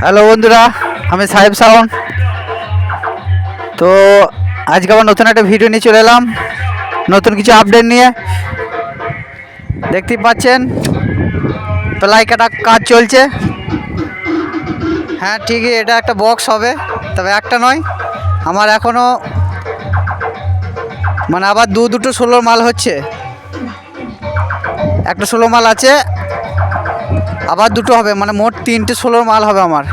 Hello বন্ধুরা, আমি সাহেব সাউন্ড। তো আজকে আবার নতুন একটা ভিডিও নিয়ে চলে এলাম। নতুন কিছু আপডেট নিয়ে। দেখতেই পাচ্ছেন প্লাই কাটা কাজ চলছে। হ্যাঁ ঠিকই, এটা একটা বক্স হবে, তবে একটা নয়। আমার এখনও মানে আবার দু দুটো ষোলোর মাল হচ্ছে। একটা ষোলো মাল আছে আবার দুটো হবে মানে মোট তিনটে ষোলোর মাল হবে আমার।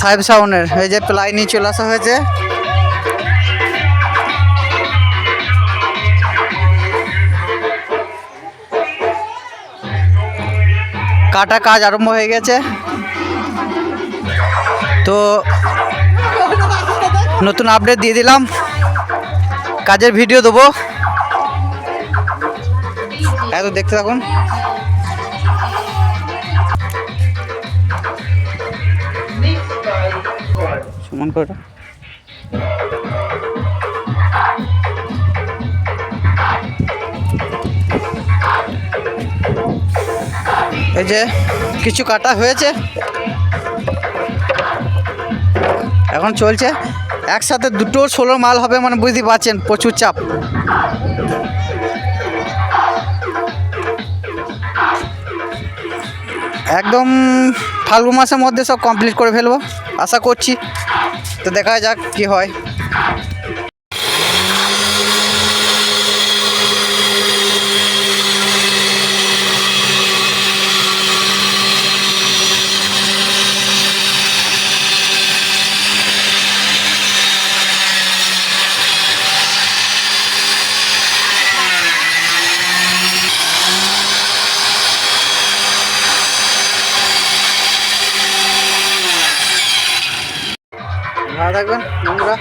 সাহেব সাউনের, এই যে প্লাই নিয়ে চলে আসা হয়েছে। কাটা কাজ আরম্ভ হয়ে গেছে। তো নতুন আপডেট দিয়ে দিলাম। কাজের ভিডিও দেবো। এত দেখতে থাকুন। সমান করে? এই যে কিছু কাটা হয়েছে। এখন চলছে। একসাথে দুটো ষোলো মাল হবে মানে বুঝতে পারছেন, প্রচুর চাপ। একদম ফাল্গুন মাসের মধ্যে সব কমপ্লিট করে ফেলব। আশা করছি। তো দেখা যাক কি হয়। ভালো থাকবেন বন্ধুরা